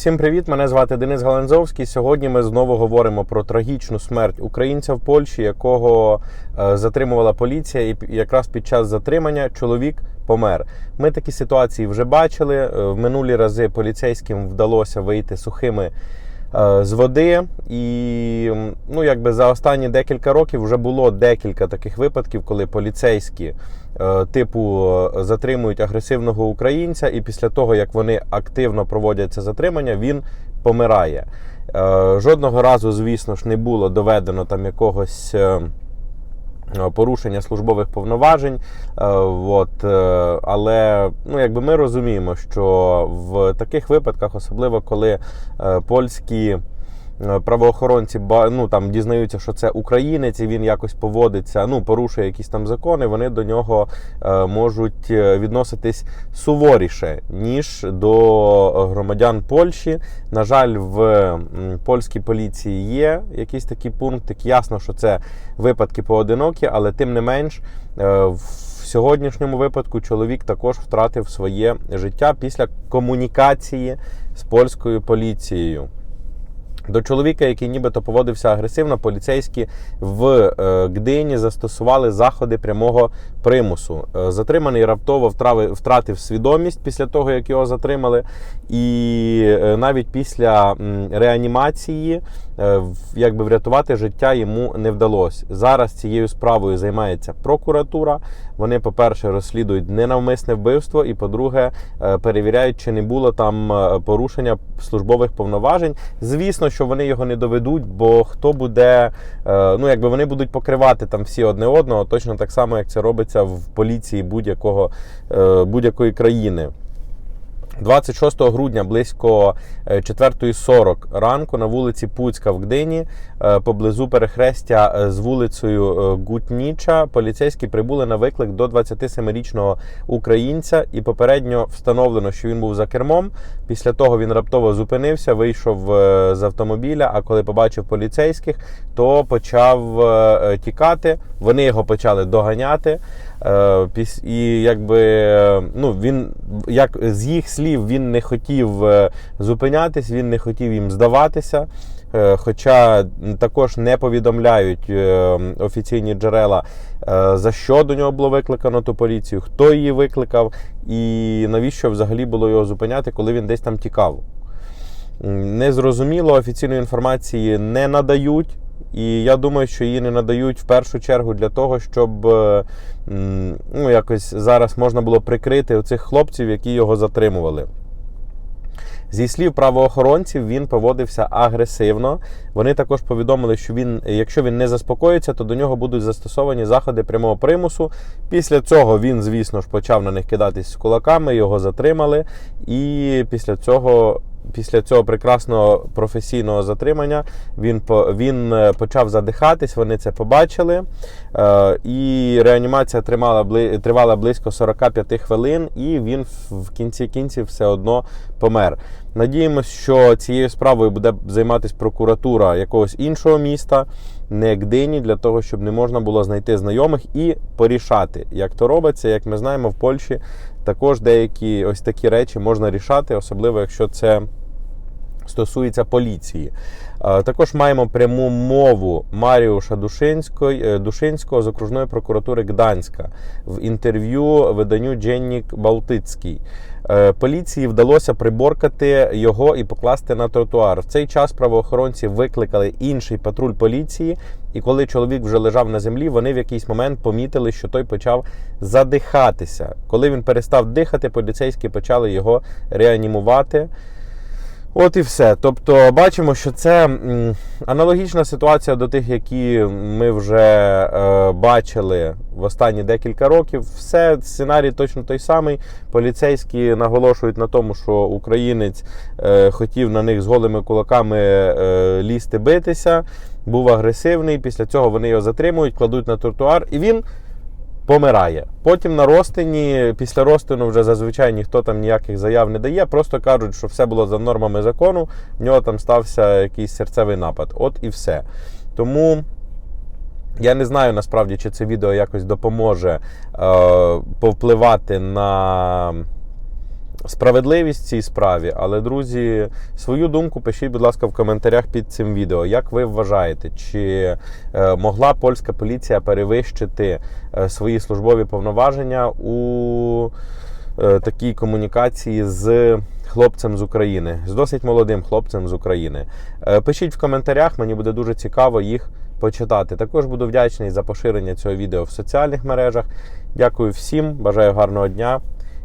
Всім привіт! Мене звати Денис Галанзовський. Сьогодні ми знову говоримо про трагічну смерть українця в Польщі, якого е, затримувала поліція, і якраз під час затримання чоловік помер. Ми такі ситуації вже бачили. Е, В минулі рази поліцейським вдалося вийти сухими. Е, З води, і ну якби за останні декілька років вже було декілька таких випадків, коли поліцейські е, типу е, затримують агресивного українця, і після того як вони активно проводять це затримання, він помирає. Жодного разу, звісно ж, не було доведено там якогось. Е, Порушення службових повноважень, Е, от, е, але ну, якби ми розуміємо, що в таких випадках, особливо коли польські правоохоронці ба- ну, там, дізнаються, що це українець, і він якось поводиться, ну, порушує якісь там закони, вони до нього е, можуть е, відноситись суворіше, ніж до громадян Польщі. На жаль, в польській поліції є якийсь такий пункт. Ясно, що це випадки поодинокі, але тим не менш, е, в сьогоднішньому випадку чоловік також втратив своє життя після комунікації з польською поліцією. До чоловіка, який нібито поводився агресивно, поліцейські в е, Гдині застосували заходи прямого примусу. Е, Затриманий раптово втратив свідомість після того, як його затримали, і е, навіть після реанімації е, якби врятувати життя йому не вдалося. Зараз цією справою займається прокуратура. Вони, по-перше, розслідують ненавмисне вбивство, і по-друге, е, перевіряють, чи не було там порушення службових повноважень. Звісно, що вони його не доведуть, бо хто буде, ну якби вони будуть покривати там всі одне одного, точно так само, як це робиться в поліції будь-якого будь-якої країни. 26 грудня близько е, 4.40 ранку на вулиці Пуцька в Гдині, е, поблизу перехрестя е, з вулицею е, Гутніча, поліцейські прибули на виклик до 27-річного українця і попередньо встановлено, що він був за кермом. Після того він раптово зупинився, вийшов е, з автомобіля. А коли побачив поліцейських, то почав е, тікати. Вони його почали доганяти. Е, І якби ну він як з їх слів він не хотів е, зупинятись, він не хотів їм здаватися. Е, Хоча також не повідомляють офіційні джерела, за що до нього було викликано ту поліцію, хто її викликав, і навіщо взагалі було його зупиняти, коли він десь там тікав. Незрозуміло, офіційної інформації не надають. І я думаю, що її не надають в першу чергу для того, щоб е, ну, якось зараз можна було прикрити оцих хлопців, які його затримували. Зі слів правоохоронців, він поводився агресивно. Вони також повідомили, що він, якщо він не заспокоїться, то до нього будуть застосовані заходи прямого примусу. Після цього він, звісно ж, почав на них кидатись з кулаками, його затримали. І після цього, після цього прекрасного професійного затримання він, він е, почав задихатись, вони це побачили. Е, І реанімація тримала, тривала близько 45 хвилин, і він в кінці кінців все одно помер. Надіємось, що цією справою буде займатися прокуратура якогось іншого міста, не Гдині, для того, щоб не можна було знайти знайомих і порішати. Як то робиться, як ми знаємо, в Польщі також деякі ось такі речі можна рішати, особливо якщо це стосується поліції. Е, Також маємо пряму мову Маріуша Душинського, е, з окружної прокуратури Гданська в інтерв'ю виданню Дженнік Балтицький. Е, Поліції вдалося приборкати його і покласти на тротуар. В цей час правоохоронці викликали інший патруль поліції, і коли чоловік вже лежав на землі, вони в якийсь момент помітили, що той почав задихатися. Коли він перестав дихати, поліцейські почали його реанімувати. От і все. Тобто бачимо, що це аналогічна ситуація до тих, які ми вже е, бачили в останні декілька років. Все сценарій точно той самий. Поліцейські наголошують на тому, що українець е, хотів на них з голими кулаками е, лізти битися, був агресивний. Після цього вони його затримують, кладуть на тротуар, і він помирає. Потім на розтині, після розтину вже зазвичай ніхто там ніяких заяв не дає, просто кажуть, що все було за нормами закону, в нього там стався якийсь серцевий напад. От і все. Тому. Я не знаю насправді, чи це відео якось допоможе е, повпливати на справедливість в цій справі. Але, друзі, свою думку пишіть, будь ласка, в коментарях під цим відео. Як ви вважаєте, чи е, могла польська поліція перевищити е, свої службові повноваження у е, такій комунікації з хлопцем з України, з досить молодим хлопцем з України? Пишіть в коментарях, мені буде дуже цікаво їх почитати. Також буду вдячний за поширення цього відео в соціальних мережах. Дякую всім, бажаю гарного дня